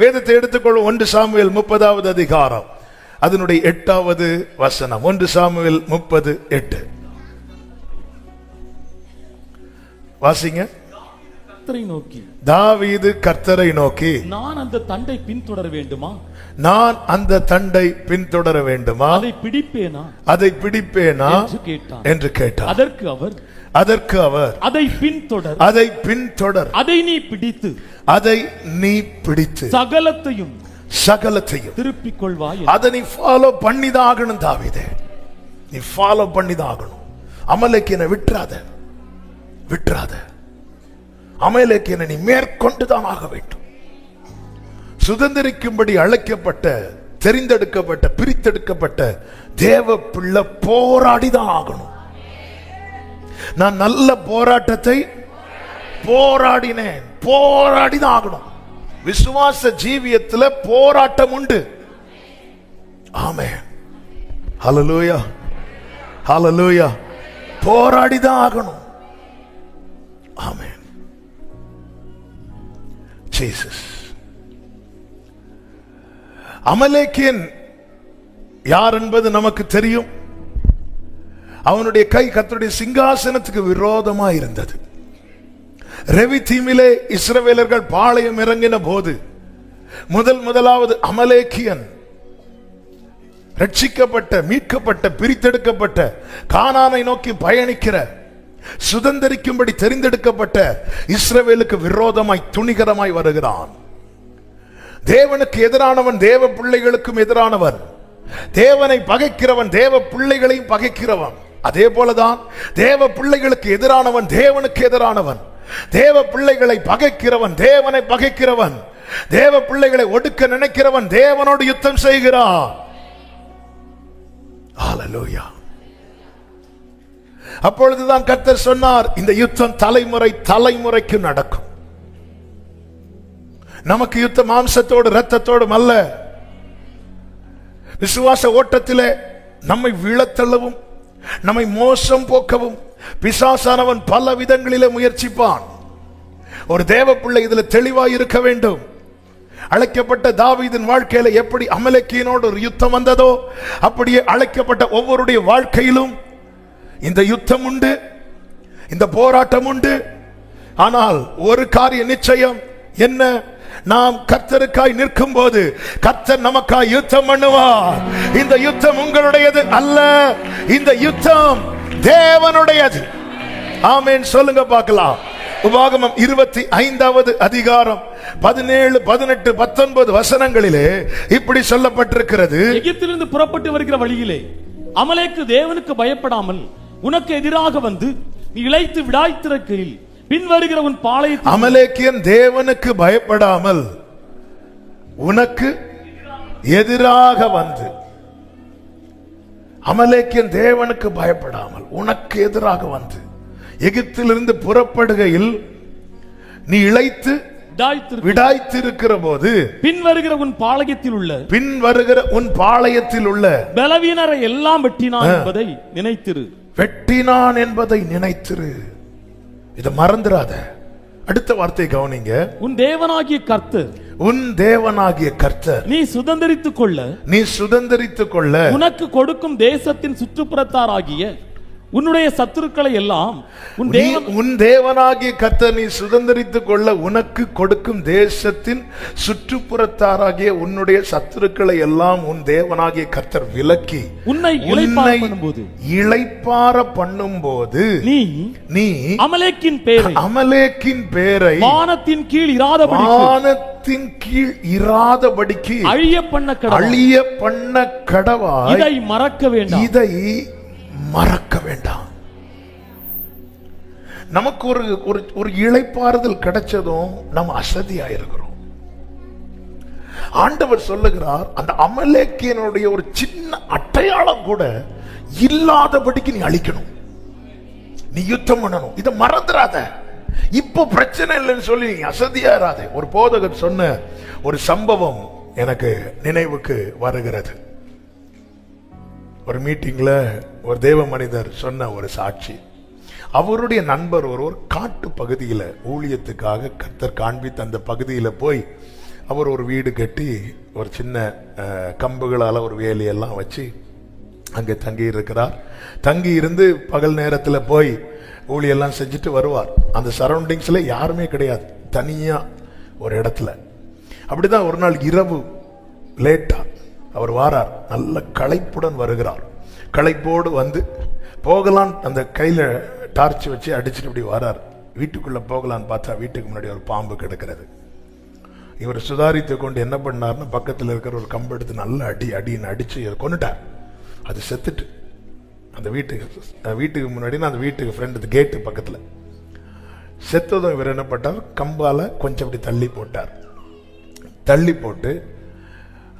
வேதத்தை எடுத்துக்கொள்ளும் ஒன்று சாமுவேல் முப்பதாவது அதிகாரம். அதனுடைய எட்டாவது வசனம். ஒன்று சாமுவேல் முப்பது எட்டு. வாசிங்க. கர்த்தரை நோக்கி. தாவீது கர்த்தரை நோக்கி. நான் அந்த தண்டை பின்தொடர வேண்டுமா? நான் அந்த தண்டை பின்தொடர வேண்டுமா? அதை பிடிப்பேனா? அதை பிடிப்பேனா? என்று கேட்டார் அதற்கு அவர் அதற்கு அவர் அதை பின்தொடர் அதை பின்தொடர் அதை நீ பிடித்து. அதை நீ பிடித்து. சகலத்தையும் சகலத்தையும். திருப்பிக் கொள்வாய். அதை நீ ஃபாலோ பண்ணிதான் ஆகணும் தாவீதே. நீ ஃபாலோ பண்ணிதான் ஆகணும் அமலேக்கியனை விட்டுறாத. விட்டுறாத. அமலேக்கியனை நீ மேற்கொண்டுதான் ஆக வேண்டும். சுதந்திரிக்கும்படி அழைக்கப்பட்ட தெரிந்தெடுக்கப்பட்ட பிரித்தெடுக்கப்பட்ட தேவ பிள்ளை போராடிதான் ஆகணும். நான் நல்ல போராட்டத்தை போராடினேன். போராடிதான் ஆகணும். விசுவாச ஜீவியத்துல போராட்டம் உண்டு. ஆமே லோயா போராடி போராடிதான் ஆகணும். ஆமே ஜீசஸ். அமலேக்கியன் யார் என்பது நமக்கு தெரியும். அவனுடைய கை கத்தருடைய சிங்காசனத்துக்கு விரோதமா இருந்தது. ரவி தீமிலே இஸ்ரவேலர்கள் பாளையம் இறங்கின போது முதல் முதலாவது அமலேக்கியன் ரட்சிக்கப்பட்ட மீட்கப்பட்ட பிரித்தெடுக்கப்பட்ட கானானை நோக்கி பயணிக்கிற சுதந்திரிக்கும்படி தெரிந்தெடுக்கப்பட்ட இஸ்ரவேலுக்கு விரோதமாய் துணிகரமாய் வருகிறான். தேவனுக்கு எதிரானவன் தேவ பிள்ளைகளுக்கும் எதிரானவன் தேவனை பகைக்கிறவன் தேவ பிள்ளைகளையும் பகைக்கிறவன். அதே போலதான் தேவ பிள்ளைகளுக்கு எதிரானவன் தேவனுக்கு எதிரானவன். தேவ பிள்ளைகளை பகைக்கிறவன் தேவனை பகைக்கிறவன். தேவ பிள்ளைகளை ஒடுக்க நினைக்கிறவன் தேவனோடு யுத்தம் செய்கிறான். அப்பொழுதுதான் கர்த்தர் சொன்னார் இந்த யுத்தம் தலைமுறை தலைமுறைக்கு நடக்கும். நமக்கு யுத்தம் மாம்சத்தோடு ரத்தத்தோடும் அல்ல. விசுவாச ஓட்டத்திலே நம்மை விழத்தள்ளவும். நம்மை மோசம் போக்கவும். பிசாசானவன் பல விதங்களிலே முயற்சிப்பான். ஒரு தேவ பிள்ளை இதுல தெளிவாய் இருக்க வேண்டும். அழைக்கப்பட்ட தாவீதின் வாழ்க்கையில எப்படி அமலக்கியனோடு ஒரு யுத்தம் வந்ததோ அப்படியே அழைக்கப்பட்ட ஒவ்வொருடைய வாழ்க்கையிலும் இந்த யுத்தம் உண்டு இந்த போராட்டம் உண்டு. ஆனால் ஒரு காரிய நிச்சயம் என்ன? நாம் கர்த்தருக்காய் நிற்கும் போது கர்த்தர் நமக்காய் யுத்தம் பண்ணுவார். இந்த யுத்தம் உங்களுடையது அல்ல. இந்த யுத்தம் தேவனுடையது. ஆமேன். சொல்லுங்க பார்க்கலாம். உபாகமம் இருபத்தி ஐந்தாவது அதிகாரம் பதினேழு பதினெட்டு பத்தொன்பது வசனங்களிலே இப்படி சொல்லப்பட்டிருக்கிறது. எகிப்திலிருந்து புறப்பட்டு வருகிற வழியிலே அமலேக்கு தேவனுக்கு பயப்படாமல் உனக்கு எதிராக வந்து நீ இழைத்து விடாய்த்திருக்கையில் பின் வருகிற உன் பாளையத்தில் அமலேக்கியன் தேவனுக்கு பயப்படாமல் உனக்கு எதிராக வந்து அமலேக்கியன் தேவனுக்கு பயப்படாமல் உனக்கு எதிராக வந்து எகிப்திலிருந்து புறப்படுகையில் நீ இழைத்து விடாய்த்திரு விடாய்த்திருக்கிற போது பின் வருகிற உன் பாளையத்தில் உள்ள பின் வருகிற உன் பாளையத்தில் உள்ள பலவீனரை எல்லாம் வெட்டினான் என்பதை நினைத்திரு. வெட்டினான் என்பதை நினைத்திரு. இதை மறந்துடாத. அடுத்த வார்த்தை கவனிங்க. உன் தேவனாகிய கர்த்தர் உன் தேவனாகிய கர்த்தர் நீ சுதந்தரித்துக் கொள்ள நீ சுதந்தரித்துக் கொள்ள உனக்கு கொடுக்கும் தேசத்தின் சுற்றுப்புறத்தாராகிய உன்னுடைய சத்துருக்களை எல்லாம் உன் தேவனாகிய கர்த்தர் நீ சுதந்தரித்துக் கொள்ள உனக்கு கொடுக்கும் தேசத்தின் சுற்றுப்புறத்தாராகிய உன்னுடைய சத்துருக்களை எல்லாம் உன் தேவனாகிய கர்த்தர் விலக்கி உன்னை இளைப்பாற பண்ணும்போது. இளைப்பார பண்ணும்போது நீ நீ அமலேக்கின் பேரை அமலேக்கின் பேரை வானத்தின் கீழ் இராதபடி வானத்தின் கீழ் இராதபடிக்கு அழிய பண்ண கடவுள் அழிய பண்ண கடவாய். இதை மறக்க வேண்டாம். இதை மறக்க வேண்டாம். நமக்கு ஒரு ஒரு ஒரு இழைப்பாறுதல் கிடைச்சதும் நம்ம அசதியா இருக்கிறோம் ஆண்டவர் சொல்லுகிறார் அந்த அமலேக்கியனுடைய ஒரு சின்ன அடையாளம் கூட இல்லாதபடிக்கு நீ அழிக்கணும். நீ யுத்தம் பண்ணணும். இதை மறந்துடாத இப்போ பிரச்சனை இல்லைன்னு சொல்லி நீ அசதியா இராதே. ஒரு போதகர் சொன்ன ஒரு சம்பவம் எனக்கு நினைவுக்கு வருகிறது. ஒரு மீட்டிங்கில் ஒரு தேவ மனிதர் சொன்ன ஒரு சாட்சி. அவருடைய நண்பர் ஒருவர் காட்டு பகுதியில் ஊழியத்துக்காக கத்தர் காண்பித்த அந்த பகுதியில் போய் அவர் ஒரு வீடு கட்டி ஒரு சின்ன கம்புகளால் ஒரு வேலையெல்லாம் வச்சு அங்கே தங்கி இருக்கிறார் தங்கி இருந்து பகல் நேரத்தில் போய் ஊழியெல்லாம் செஞ்சுட்டு வருவார். அந்த சரௌண்டிங்ஸில் யாருமே கிடையாது. தனியாக ஒரு இடத்துல. அப்படிதான் ஒரு நாள் இரவு லேட்டாக அவர் வாரார். நல்ல களைப்புடன் வருகிறார். களைப்போடு வந்து போகலாம் அந்த கையில் டார்ச் வச்சு அடிச்சுட்டு இப்படி வரார். வீட்டுக்குள்ளே போகலான்னு பார்த்தா வீட்டுக்கு முன்னாடி ஒரு பாம்பு கிடக்கிறது. இவர் சுதாரித்து கொண்டு என்ன பண்ணார்னு பக்கத்தில் இருக்கிற ஒரு கம்பு எடுத்து நல்ல அடி அடின்னு அடித்து அதை கொண்டுட்டார் அது செத்துட்டு அந்த வீட்டுக்கு வீட்டுக்கு முன்னாடி அந்த வீட்டுக்கு ஃப்ரெண்டு கேட்டு பக்கத்தில். செத்ததும் இவர் என்ன பண்ணார் கம்பால் கொஞ்சம் அப்படி தள்ளி போட்டார். தள்ளி போட்டு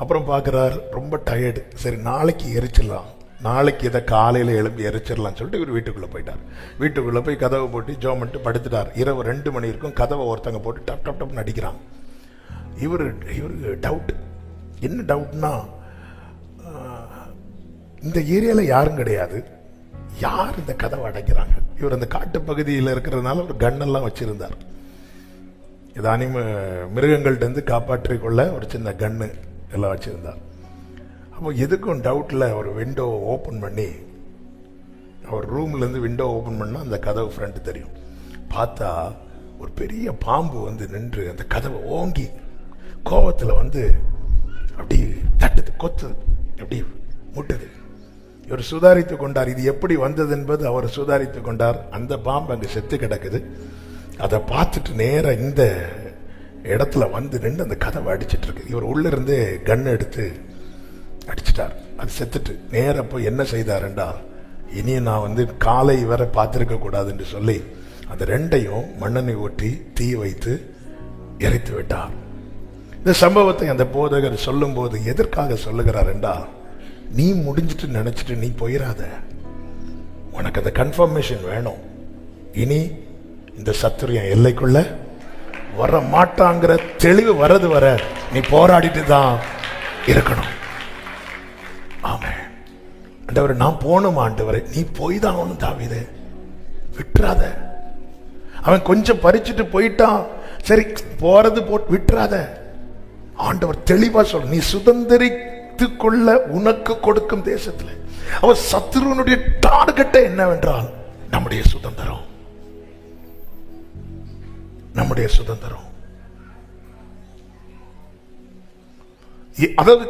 அப்புறம் பார்க்குறார் ரொம்ப டயர்டு சரி நாளைக்கு எரிச்சிடலாம். நாளைக்கு இதை காலையில் எழுப்பி எரிச்சிடலாம்னு சொல்லிட்டு இவர் வீட்டுக்குள்ளே போயிட்டார். வீட்டுக்குள்ளே போய் கதவை போட்டு ஜோ பண்ணிட்டு படுத்துட்டார். இரவு ரெண்டு மணி இருக்கும் கதவை ஒருத்தங்க போட்டு டப் டப் டப்னு அடிக்கிறான். இவர் இவருக்கு டவுட் என்ன டவுட்னா இந்த ஏரியாவில் யாரும் கிடையாது. யார் இந்த கதவை அடைக்கிறாங்க? இவர் அந்த காட்டு பகுதியில் இருக்கிறதுனால ஒரு கன்னெல்லாம் வச்சுருந்தார். இதானி மிருகங்கள்கிட்டருந்து காப்பாற்றிக்கொள்ள ஒரு சின்ன கன்னு எல்லாம் வச்சுருந்தார் அப்போ எதுக்கும் டவுட்டில் ஒரு விண்டோ ஓப்பன் பண்ணி அவர் ரூம்லேருந்து விண்டோ ஓப்பன் பண்ணால் அந்த கதவு ஃப்ரண்ட்டு தெரியும். பார்த்தா ஒரு பெரிய பாம்பு வந்து நின்று அந்த கதவை ஓங்கி கோவத்தில் வந்து அப்படி தட்டுது கொத்துது அப்படி முட்டுது. இவர் சுதாரித்து கொண்டார். இது எப்படி வந்தது என்பது அவர் சுதாரித்து கொண்டார். அந்த பாம்பு அங்கே செத்து கிடக்குது. அதை பார்த்துட்டு நேராக இந்த இடத்துல வந்து நின்று அந்த கதவை அடிச்சிட்டு இருக்கு இவர் உள்ள இருந்து கன் எடுத்து அடிச்சிட்டார். அது செத்துட்டு. நேரப்போ போய் என்ன செய்தாருண்டா? இனி நான் வந்து காலை வரை பார்த்துருக்க கூடாதுன்னு சொல்லி அந்த ரெண்டையும் மண்ணனை ஒட்டி தீ வைத்து எரித்து விட்டார். இந்த சம்பவத்தை அந்த போதகர் சொல்லும்போது எதற்காக சொல்லுகிறார் என்றால் நீ முடிஞ்சிட்டு நினைச்சிட்டு நீ போயிடாத உனக்கு அந்த கன்ஃபர்மேஷன் வேணும். இனி இந்த சத்துரியம் எல்லைக்குள்ள வர மாட்டாங்கிற தெளிவு வரது வர நீ போராடிட்டு தான் இருக்கணும். ஆமே ஆண்டவர் நான் போகணும் ஆண்டவரே? நீ போய் தான் ஒன்று தாவிது. விட்டுறாத. அவன் கொஞ்சம் பறிச்சுட்டு போயிட்டான். சரி போறது போ விட்டுறாத. ஆண்டவர் தெளிவா சொல் நீ சுதந்திரித்து கொள்ள உனக்கு கொடுக்கும் தேசத்தில். அவன் சத்துருவனுடைய டார்கெட்டை என்னவென்றால் நம்முடைய சுதந்திரம். நம்முடைய சுதந்திரம். அதாவது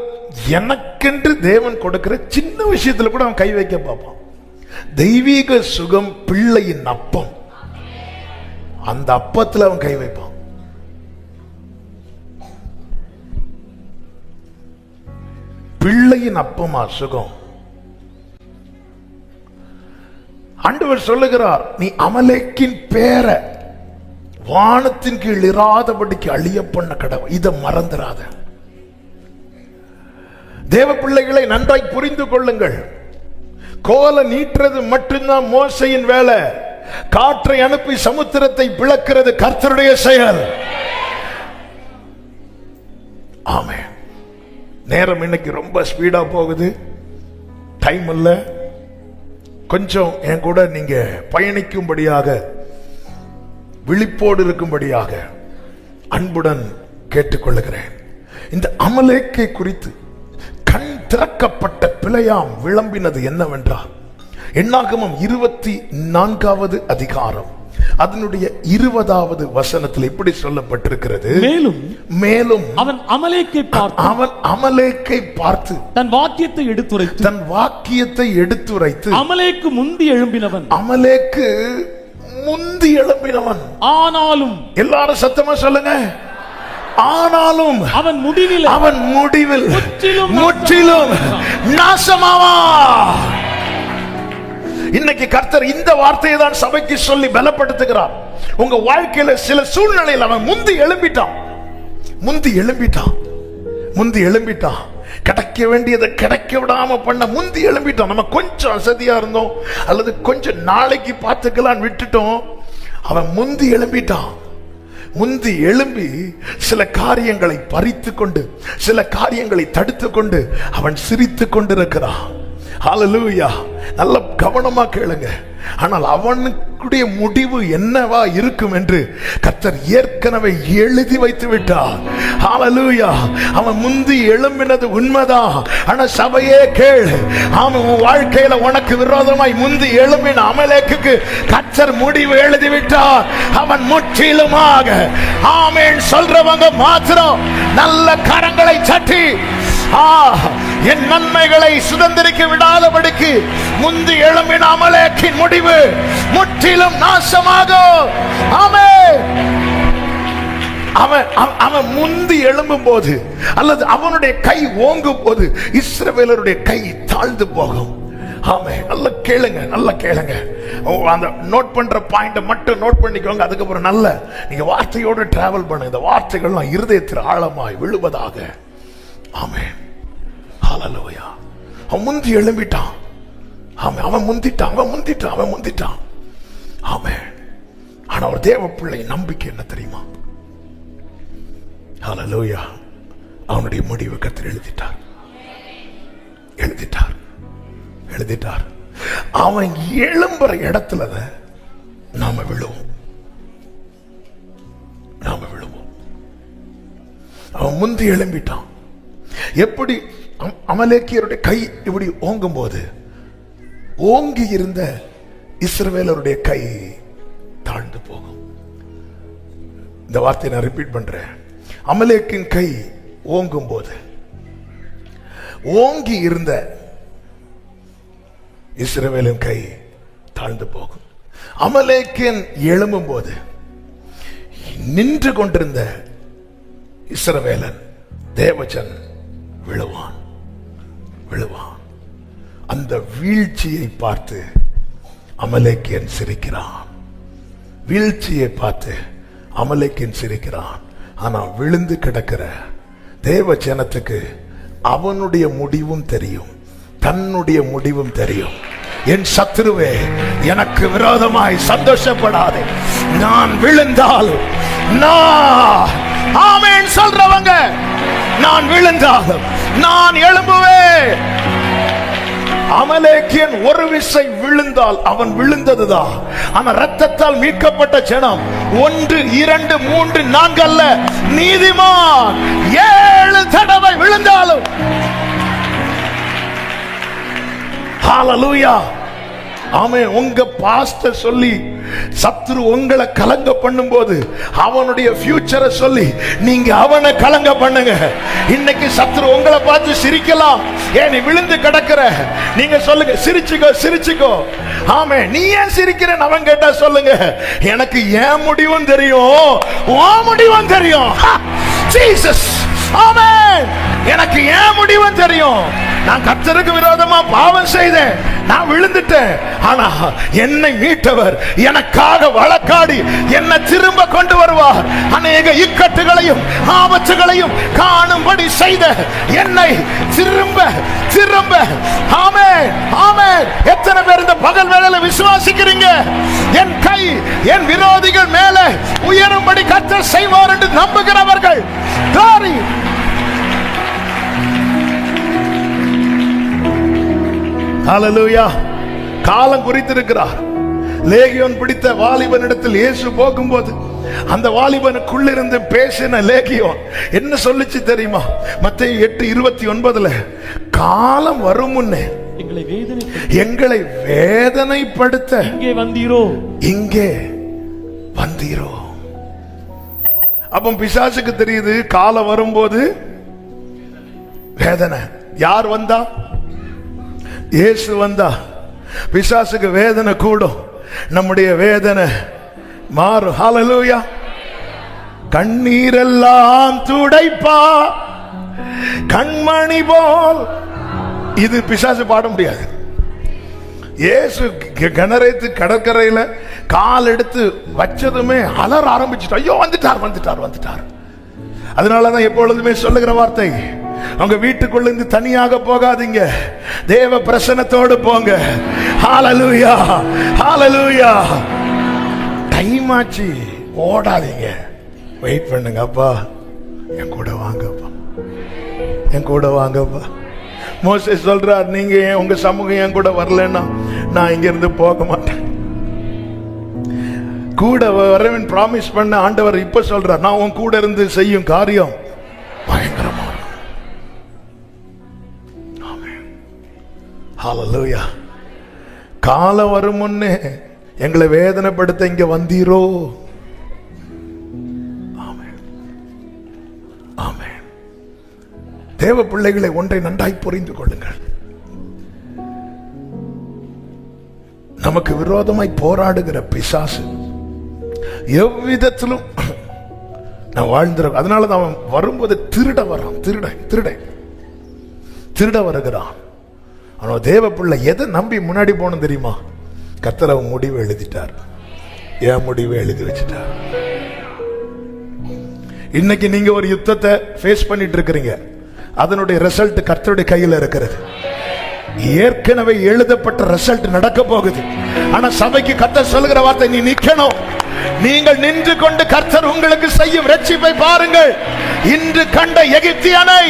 எனக்கென்று தேவன் கொடுக்கிற சின்ன விஷயத்துல கூட அவன் கை வைக்க பார்ப்பான். தெய்வீக சுகம் பிள்ளையின் அப்பம். அந்த அப்பத்துல அவன் கை வைப்பான். பிள்ளையின் அப்பமா சுகம். ஆண்டவர் சொல்லுகிறார் நீ அமலேக்கின் பேர வானத்தின் கீழ் இராதபடிக்கு அழிய பண்ண கடவுள். இதை மறந்துடாத தேவ பிள்ளைகளை நன்றாய் புரிந்து கொள்ளுங்கள். கோலை நீட்டுறது மட்டும்தான் மோசையின் வேலை. காற்றை அனுப்பி சமுத்திரத்தை பிளக்கிறது கர்த்தருடைய செயல். ஆமே நேரம் இன்னைக்கு ரொம்ப ஸ்பீடா போகுது. டைம் இல்லை. கொஞ்சம் என் கூட நீங்க பயணிக்கும்படியாக விழிப்போடு இருக்கும்படியாக அன்புடன் கேட்டுக்கொள்ளுகிறேன். இந்த அமலேக்கை குறித்து கண் திறக்கப்பட்ட பிழையாம் விளம்பினது என்னவென்றால் எண்ணாகமம் இருபத்தி நான்காவது அதிகாரம் அதனுடைய இருபதாவது வசனத்தில் இப்படி சொல்லப்பட்டிருக்கிறது. மேலும் மேலும் அவன் அமலேக்கை பார்த்து அவன் அமலேக்கை பார்த்து தன் வாக்கியத்தை எடுத்துரைத்து தன் வாக்கியத்தை எடுத்துரைத்து அமலேக்கு முந்தி எழும்பினவன். அமலேக்கு முந்தி எழும்பினவன். ஆனாலும் எல்லாரும் சத்தமா சொல்லுங்க. ஆனாலும் அவன் முடிவில் அவன் முடிவில் முற்றிலும் முற்றிலும் நாசமாவா? இன்னைக்கு கர்த்தர் இந்த வார்த்தையை தான் சபைக்கு சொல்லி பலப்படுத்துகிறார். உங்க வாழ்க்கையில சில சூழ்நிலையில் அவன் முந்தி எழும்பிட்டான். முந்தி எழும்பிட்டான். முந்தி எழும்பிட்டான். கிடைக்க வேண்டியதை கிடைக்க விடாம பண்ண முந்தி எழும்பிட்டான் நம்ம கொஞ்சம் அசதியா இருந்தோம். அல்லது கொஞ்சம் நாளைக்கு பார்த்துக்கலான்னு விட்டுட்டோம். அவன் முந்தி எழும்பிட்டான். முந்தி எழும்பி சில காரியங்களை பறித்து கொண்டு சில காரியங்களை தடுத்து கொண்டு அவன் சிரித்து கொண்டிருக்கிறான் ஹலலூயா நல்ல கவனமா கேளுங்க. ஆனால் அவனுக்குடைய முடிவு என்னவா இருக்கும் என்று கத்தர் ஏற்கனவே எழுதி வைத்து விட்டார் ஹalleluya அவன் முந்தி எழும்பினது உண்மைதான். ஆனா சபையே கேள். அவன் உன் வாழ்க்கையில உனக்கு விரோதமாய் முந்தி எழும்பின அமலேக்குக்கு கத்தர் முடிவு எழுதி விட்டார் அவன் முற்றிலுமாக ஆமேன் சொல்றவங்க மாத்திரம் நல்ல கரங்களை சட்டி. ஆ என் நன்மைகளை சுதந்திரிக்க விடாதபடிக்கு முந்தி எழும்பின அமலேக்கின் முடிவு முற்றிலும் நாசமாகும். ஆமே அவன் அவன்- அவன் முந்தி எழும்பும் போது அல்லது அவனுடைய கை ஓங்கும் போது இஸ்ரவேலருடைய கை தாழ்ந்து போகும். ஆமே நல்ல கேளுங்க நல்ல கேளுங்க. ஓ, அந்த நோட் பண்ற பாயிண்ட் மட்டும் நோட் பண்ணிக்கோங்க. அதுக்கப்புறம் நல்ல நீங்க வார்த்தையோடு டிராவல் பண்ணுங்க. இந்த வார்த்தைகள்லாம் இருதயத்தில் ஆழமாய் விழுவதாக. ஆமே ஹalleluya அவன் முந்தி எழும்பிட்டான். ஆமே அவன் முந்திட்டான். அவன் முந்திட்டான். அவன் முந்திட்டான். ஆமே ஆனா ஒரு தேவ பிள்ளை நம்பிக்கை என்ன தெரியுமா? ஹalleluya அவனுடைய முடிவு கத்தில் எழுதிட்டார். எழுதிட்டார். எழுதிட்டார். அவன் எழும்புற இடத்துல நாம விழுவோம். நாம விழுவோம். அவன் முந்தி எழும்பிட்டான். எப்படி அமலேக்கியருடைய கை இப்படி ஓங்கும் போது ஓங்கி இருந்த இஸ்ரவேலருடைய கை தாழ்ந்து போகும். இந்த வார்த்தையை நான் ரிப்பீட் பண்றேன். அமலேக்கின் கை ஓங்கும் போது ஓங்கி இருந்த இஸ்ரவேலின் கை தாழ்ந்து போகும். அமலேக்கின் எழும்பும் போது நின்று கொண்டிருந்த இஸ்ரவேலன் தேவஜன் விழுவான். விழுவான். அந்த வீழ்ச்சியை பார்த்து அமலேக்கியன் சிரிக்கிறான். வீழ்ச்சியை பார்த்து அமலேக்கியன் சிரிக்கிறான். ஆனா விழுந்து கிடக்கிற தேவ ஜனத்துக்கு அவனுடைய முடிவும் தெரியும். தன்னுடைய முடிவும் தெரியும். என் சத்ருவே எனக்கு விரோதமாய் சந்தோஷப்படாதே. நான் விழுந்தால் நான் ஆமேன் சொல்றவங்க நான் விழுந்தாலும் நான் எழும்புவேன். அமலேக்கியன் ஒரு விசை விழுந்தால் அவன் விழுந்ததுதான் அவன் ரத்தத்தால் மீட்கப்பட்ட ஜனம் ஒன்று இரண்டு மூன்று நான்கு அல்ல நீதிமான் ஏழு தடவை விழுந்தாலும். ஹாலலூயா அவன் உங்க பாஸ்டர் சொல்லி சத்துரு உங்களை கலங்க பண்ணும்போது அவனுடைய ஃபியூச்சரை சொல்லி நீங்க அவனை கலங்க பண்ணுங்க. இன்னைக்கு சத்துரு உங்களை பார்த்து சிரிக்கலாம். ஏன் நீ விழுந்து கிடக்குற? நீங்க சொல்லுங்க சிரிச்சுக்கோ சிரிச்சுக்கோ. ஆமே நீ ஏன் சிரிக்கிறேன் அவன் கேட்டா சொல்லுங்க. எனக்கு ஏன் முடிவும் தெரியும் உன் முடிவும் தெரியும். ஜீசஸ் ஆமே எனக்கு ஏன் முடிவும் தெரியும். நான் கர்த்தருக்கு விரோதமா பாவம் செய்தேன். நான் விழுந்துட்டேன். ஆனா என்னை மீட்டவர் எனக்காக வழக்காடி என்னை திரும்ப கொண்டு வருவார். அநேக இக்கட்டுகளையும் ஆபத்துகளையும் காணும்படி செய்த என்னை திரும்ப திரும்ப. ஆமே ஆமே எத்தனை பேர் இந்த பகல் வேலையில விசுவாசிக்கிறீங்க? என் கை என் விரோதிகள் மேல உயரும்படி கர்த்தர் செய்வார் என்று நம்புகிறவர்கள். ஹalleluya காலம் குறித்திருக்கிறார். லேகியோன் பிடித்த வாலிபனிடத்தில் இயேசு போகும்போது அந்த வாலிபனுக்குள்ளிருந்து பேசின லேகியோன் என்ன சொல்லுச்சு தெரியுமா? மத்தேயு எட்டு இருபத்தி ஒன்பதுல காலம் வரும் முன்னே எங்களை வேதனை எங்களை வேதனைப்படுத்த இங்கே வந்தீரோ? இங்கே வந்தீரோ? அப்ப பிசாசுக்கு தெரியுது காலம் வரும்போது வேதனை. யார் வந்தா? இயேசு வந்தா. பிசாசுக்கு வேதனை கூடும். நம்முடைய வேதனை மாறும். ஹாலலூயா கண்ணீரெல்லாம் துடைப்பா. கண்மணி போல். இது பிசாசு பாட முடியாது. இயேசு க- கடற்கரையில் கால் எடுத்து வச்சதுமே அலற ஆரம்பிச்சுட்டு ஐயோ வந்துட்டார் வந்துட்டார் வந்துட்டார். அதனால தான் எப்பொழுதுமே சொல்லுகிற வார்த்தை உங்க வீட்டுக்குள்ள இருந்து தனியாக போகாதீங்க. தேவ பிரசனத்தோடு போங்க. ஹாலலூயா ஹாலலூயா டைம் ஆச்சு. ஓடாதீங்க. வெயிட் பண்ணுங்க அப்பா. என் கூட வாங்கப்பா என் கூட வாங்கப்பா மோசே சொல்றார் நீங்க ஏன் உங்க சமூகம் என் கூட வரலன்னா நான் இங்க இருந்து போக மாட்டேன். கூட வரவன் ப்ராமிஸ் பண்ண ஆண்டவர் இப்ப சொல்றார் நான் உன் கூட இருந்து செய்யும் காரியம். பயங்கர ஹாலலூயா காலம் வரும் முன்னே எங்களை வேதனைப்படுத்த இங்க வந்தீரோ? தேவ பிள்ளைகளை ஒன்றை நன்றாய் புரிந்து கொள்ளுங்கள். நமக்கு விரோதமாய் போராடுகிற பிசாசு எவ்விதத்திலும் நான் வாழ்ந்துற அதனால தான் அவன் வரும்போது திருட வரான். திருட திருட. திருட வருகிறான். ஆனால் தேவ பிள்ளை எதை நம்பி முன்னாடி போகணும் தெரியுமா? கர்த்தர் முடிவு எழுதிட்டார். என் முடிவு எழுதி வச்சுட்டார். இன்னைக்கு நீங்க ஒரு யுத்தத்தை ஃபேஸ் பண்ணிட்டு இருக்கிறீங்க. அதனுடைய ரிசல்ட் கர்த்தருடைய கையில் இருக்கிறது. ஏற்கனவே எழுதப்பட்ட ரிசல்ட் நடக்க போகுது. ஆனா சபைக்கு கர்த்தர் சொல்லுகிற வார்த்தை நீ நிக்கணும். நீங்கள் நின்று கொண்டு கர்த்தர் உங்களுக்கு செய்யும் ரட்சிப்பை பாருங்கள். இன்று கண்ட எகிப்தியனை